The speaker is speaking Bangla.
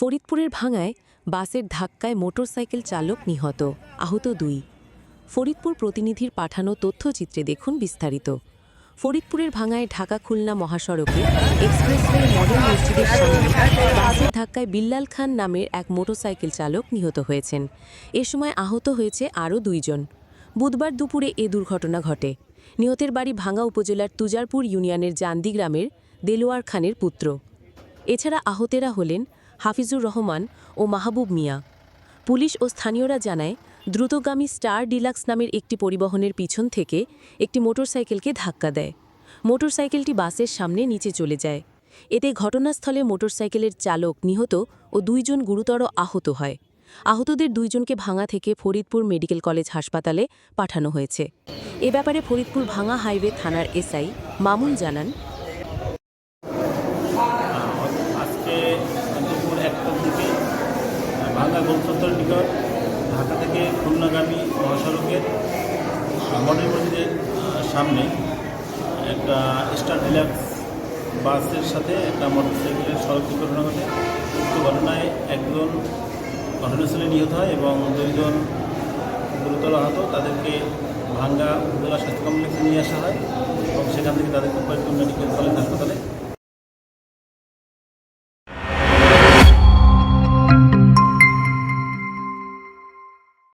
ফরিদপুরের ভাঙায় বাসের ধাক্কায় মোটরসাইকেল চালক নিহত, আহত দুই। ফরিদপুর প্রতিনিধির পাঠানো তথ্যচিত্রে দেখুন বিস্তারিত। ফরিদপুরের ভাঙায় ঢাকা খুলনা মহাসড়কে এক্সপ্রেসওয়ে মডেল মসজিদের সামনে বাসের ধাক্কায় বিল্লাল খান নামের এক মোটরসাইকেল চালক নিহত হয়েছেন। এ সময় আহত হয়েছে আরও দুইজন। বুধবার দুপুরে এ দুর্ঘটনা ঘটে। নিহতের বাড়ি ভাঙা উপজেলার তুজারপুর ইউনিয়নের জান্দি গ্রামের দেলোয়ার খানের পুত্র। এছাড়া আহতেরা হলেন হাফিজুর রহমান ও মাহবুব মিয়া। পুলিশ ও স্থানীয়রা জানায়, দ্রুতগামী স্টার ডিলাক্স নামের একটি পরিবহনের পিছন থেকে একটি মোটরসাইকেলকে ধাক্কা দেয়। মোটরসাইকেলটি বাসের সামনে নিচে চলে যায়। এতে ঘটনাস্থলে মোটরসাইকেলের চালক নিহত ও দুইজন গুরুতর আহত হয়। আহতদের দুইজনকে ভাঙা থেকে ফরিদপুর মেডিকেল কলেজ হাসপাতালে পাঠানো হয়েছে। এ ব্যাপারে ফরিদপুর ভাঙা হাইওয়ে থানার এসআই মামুন জানান ভাঙ্গা গোলচত্বর নিকট ঢাকা থেকে খুলনাগামী মহাসড়কের মডেল মসজিদের সামনে একটা স্টার ডিলাক্স বাসের সাথে একটা মোটরসাইকেলের সড়ক দুর্ঘটনা ঘটে। উক্ত ঘটনায় একজন ঘটনাস্থলে নিহত হয় এবং দুইজন গুরুতর আহত। তাদেরকে ভাঙ্গা উপজেলা স্বাস্থ্য কমপ্লেক্সে নিয়ে আসা হয় এবং সেখান থেকে তাদেরকে ফরিদপুর মেডিকেল কলেজ হাসপাতালে।